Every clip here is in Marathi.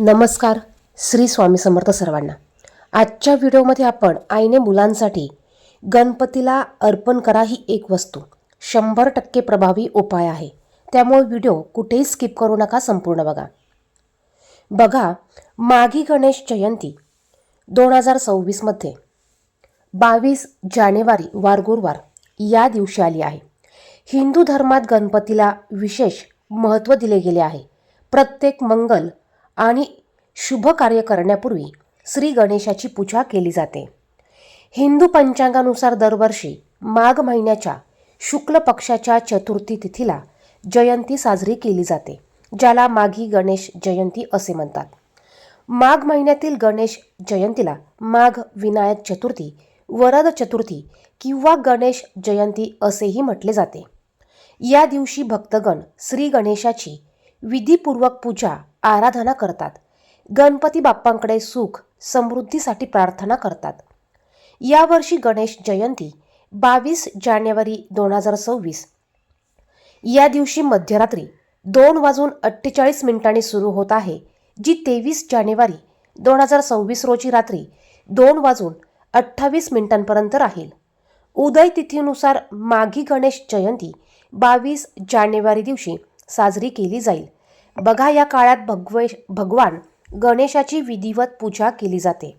नमस्कार श्री स्वामी समर्थ सर्वांना. आजच्या व्हिडिओमध्ये आपण आईने मुलांसाठी गणपतीला अर्पण करा ही एक वस्तू. शंभर टक्के प्रभावी उपाय आहे. त्यामुळे व्हिडिओ कुठेही स्किप करू नका संपूर्ण बघा. बघा माघी गणेश जयंती दोन हजार सव्वीसमध्ये बावीस जानेवारी वार गुरुवार या दिवशी आली आहे. हिंदू धर्मात गणपतीला विशेष महत्त्व दिले गेले आहे. प्रत्येक मंगल आणि शुभ कार्य करण्यापूर्वी श्री गणेशाची पूजा केली जाते. हिंदू पंचांगानुसार दरवर्षी माघ महिन्याच्या शुक्ल पक्षाच्या चतुर्थी तिथीला जयंती साजरी केली जाते ज्याला माघी गणेश जयंती असे म्हणतात. माघ महिन्यातील गणेश जयंतीला माघ विनायक चतुर्थी वरद चतुर्थी किंवा गणेश जयंती असेही म्हटले जाते. या दिवशी भक्तगण श्री गणेशाची विधीपूर्वक पूजा आराधना करतात. गणपती बाप्पांकडे सुख समृद्धीसाठी प्रार्थना करतात. यावर्षी गणेश जयंती बावीस जानेवारी दोन हजार सव्वीस. या दिवशी मध्यरात्री दोन वाजून अठ्ठेचाळीस मिनिटांनी सुरू होत आहे जी तेवीस जानेवारी दोन हजार सव्वीस रोजी रात्री दोन वाजून अठ्ठावीस मिनिटांपर्यंत राहील. उदय तिथीनुसार माघी गणेश जयंती बावीस जानेवारी दिवशी साजरी केली जाईल. बघा या काळात भगवे भगवान गणेशाची विधिवत पूजा केली जाते.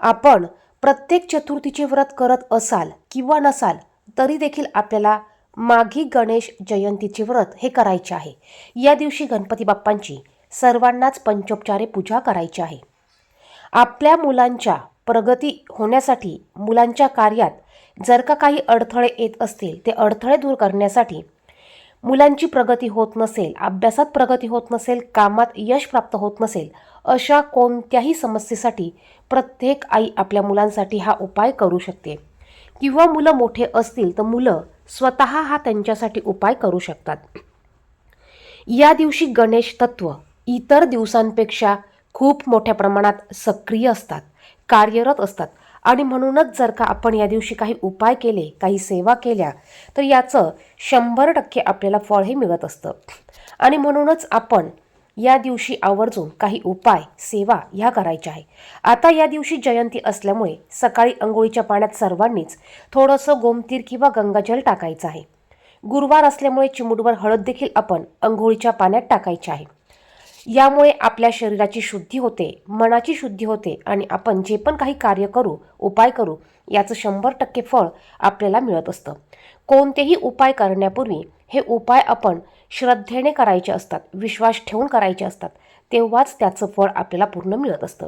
आपण प्रत्येक चतुर्थीचे व्रत करत असाल किंवा नसाल तरी देखील आपल्याला माघी गणेश जयंतीचे व्रत हे करायचे आहे. या दिवशी गणपती बाप्पांची सर्वांनाच पंचोपचारे पूजा करायची आहे. आपल्या मुलांच्या प्रगती होण्यासाठी मुलांच्या कार्यात जर का काही अडथळे येत असतील ते अडथळे दूर करण्यासाठी मुलांची प्रगती होत नसेल अभ्यासात प्रगती होत नसेल कामात यश प्राप्त होत नसेल अशा कोणत्याही समस्येसाठी प्रत्येक आई आपल्या मुलांसाठी हा उपाय करू शकते. किंवा मुलं मोठे असतील तर मुलं स्वतः हा त्यांच्यासाठी उपाय करू शकतात. या दिवशी गणेश तत्व इतर दिवसांपेक्षा खूप मोठ्या प्रमाणात सक्रिय असतात कार्यरत असतात. आणि म्हणूनच जर का आपण या दिवशी काही उपाय केले काही सेवा केल्या तर याचं शंभर टक्के आपल्याला फळ हे मिळत असतं. आणि म्हणूनच आपण या दिवशी आवर्जून काही उपाय सेवा ह्या करायच्या आहे. आता या दिवशी जयंती असल्यामुळे सकाळी अंघोळीच्या पाण्यात सर्वांनीच थोडंसं गोमतीर किंवा गंगाजल टाकायचं आहे. गुरुवार असल्यामुळे चिमुटभर हळद देखील आपण अंघोळीच्या पाण्यात टाकायची आहे. यामुळे आपल्या शरीराची शुद्धी होते मनाची शुद्धी होते आणि आपण जे पण काही कार्य करू उपाय करू याचं शंभर टक्के फळ आपल्याला मिळत असतं. कोणतेही उपाय करण्यापूर्वी हे उपाय आपण श्रद्धेने करायचे असतात विश्वास ठेवून करायचे असतात तेव्हाच त्याचं फळ आपल्याला पूर्ण मिळत असतं.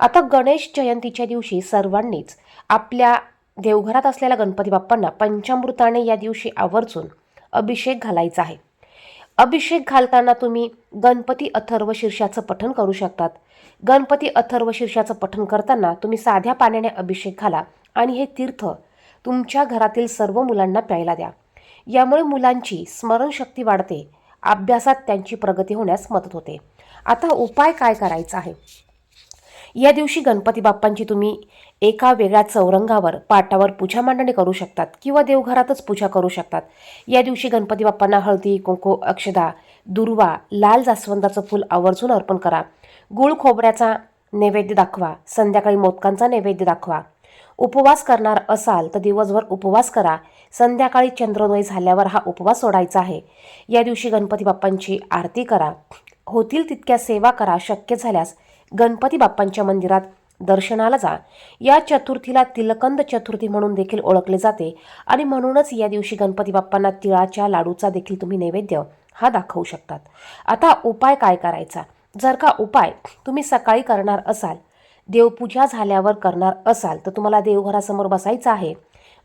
आता गणेश जयंतीच्या दिवशी सर्वांनीच आपल्या देवघरात असलेल्या गणपती बाप्पांना पंचामृताने या दिवशी आवर्जून अभिषेक घालायचा आहे. अभिषेक घालताना तुम्ही गणपती अथर्व शीर्षाचं पठण करू शकतात. गणपती अथर्व शीर्षाचं पठण करताना तुम्ही साध्या पाण्याने अभिषेक घाला आणि हे तीर्थ तुमच्या घरातील सर्व मुलांना प्यायला द्या. यामुळे मुलांची स्मरणशक्ती वाढते अभ्यासात त्यांची प्रगती होण्यास मदत होते. आता उपाय काय करायचा आहे? या दिवशी गणपती बाप्पांची तुम्ही एका वेगळ्या चौरंगावर पाटावर पूजा मांडणी करू शकतात किंवा देवघरातच पूजा करू शकतात. या दिवशी गणपती बाप्पांना हळदी कुंकू अक्षदा दुर्वा लाल जास्वंदाचं फूल आवर्जून अर्पण करा. गुळ खोबऱ्याचा नैवेद्य दाखवा. संध्याकाळी मोदकांचा नैवेद्य दाखवा. उपवास करणार असाल तर दिवसभर उपवास करा. संध्याकाळी चंद्रोदय झाल्यावर हा उपवास सोडायचा आहे. या दिवशी गणपती बाप्पांची आरती करा. होतील तितक्या सेवा करा. शक्य झाल्यास गणपती बाप्पांच्या मंदिरात दर्शनाला जा. या चतुर्थीला तिलकंद चतुर्थी म्हणून देखील ओळखले जाते आणि म्हणूनच या दिवशी गणपती बाप्पांना तिळाच्या लाडूचा देखील तुम्ही नैवेद्य हा दाखवू शकतात. आता उपाय काय करायचा? जर का उपाय तुम्ही सकाळी करणार असाल देवपूजा झाल्यावर करणार असाल तर तुम्हाला देवघरासमोर बसायचं आहे.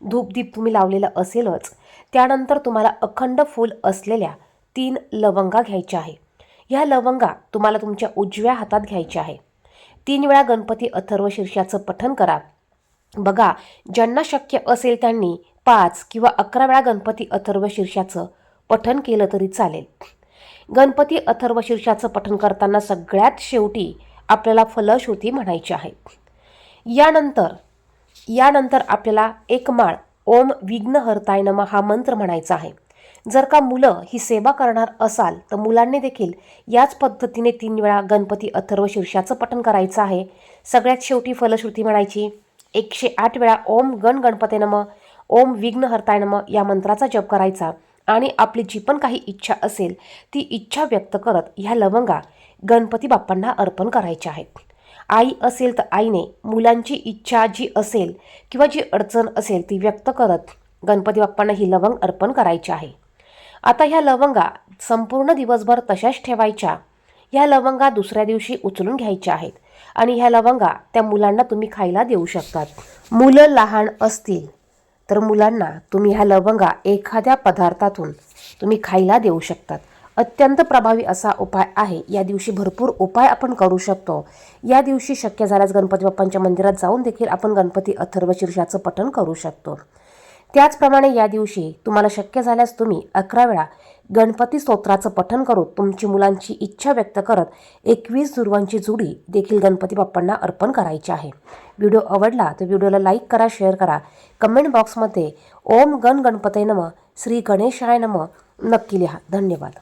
धूपदीप तुम्ही लावलेलं असेलच. त्यानंतर तुम्हाला अखंड फूल असलेल्या तीन लवंगा घ्यायच्या आहे. ह्या लवंगा तुम्हाला तुमच्या उजव्या हातात घ्यायच्या आहे. तीन वेळा गणपती अथर्व शीर्षाचं पठन करा. बघा ज्यांना शक्य असेल त्यांनी पाच किंवा अकरा वेळा गणपती अथर्व शीर्षाचं पठन केलं तरी चालेल. गणपती अथर्व शीर्षाचं पठन करताना सगळ्यात शेवटी आपल्याला फलश्रुती म्हणायची आहे. यानंतर यानंतर आपल्याला एक माळ ओम विघ्नहर्ताय नम हा मंत्र म्हणायचा आहे. जर का मुलं ही सेवा करणार असाल तर मुलांनी देखील याच पद्धतीने तीन वेळा गणपती अथर्व शीर्षाचं पठण करायचं आहे. सगळ्यात शेवटी फलश्रुती म्हणायची एकशे आठ वेळा ओम गण गणपते नम ओम विघ्न हरताय नम या मंत्राचा जप करायचा. आणि आपली जी पण काही इच्छा असेल ती इच्छा व्यक्त करत ह्या लवंगा गणपती बाप्पांना अर्पण करायच्या आहेत. आई असेल तर आईने मुलांची इच्छा जी असेल किंवा जी अडचण असेल ती व्यक्त करत गणपती बाप्पांना ही लवंग अर्पण करायची आहे. आता ह्या लवंगा संपूर्ण दिवसभर तशाच ठेवायच्या. ह्या लवंगा दुसऱ्या दिवशी उचलून घ्यायच्या आहेत. आणि ह्या लवंगा त्या मुलांना तुम्ही खायला देऊ शकतात. मुलं लहान असतील तर मुलांना तुम्ही ह्या लवंगा एखाद्या पदार्थातून तुम्ही खायला देऊ शकतात. अत्यंत प्रभावी असा उपाय आहे. या दिवशी भरपूर उपाय आपण करू शकतो. या दिवशी शक्य झाल्यास गणपती बाप्पांच्या मंदिरात जाऊन देखील आपण गणपती अथर्व शीर्षाचं पठण करू शकतो. त्याचप्रमाणे या दिवशी तुम्हाला शक्य झाल्यास तुम्ही अकरा वेळा गणपती स्तोत्राचं पठण करून तुमची मुलांची इच्छा व्यक्त करत एकवीस दुर्वांची जुडी देखील गणपती बाप्पांना अर्पण करायची आहे. व्हिडिओ आवडला तर व्हिडिओला लाईक करा शेअर करा. कमेंट बॉक्समध्ये ओम गण गणपते नम श्री गणेशाय नम. नक्की लिहा. धन्यवाद.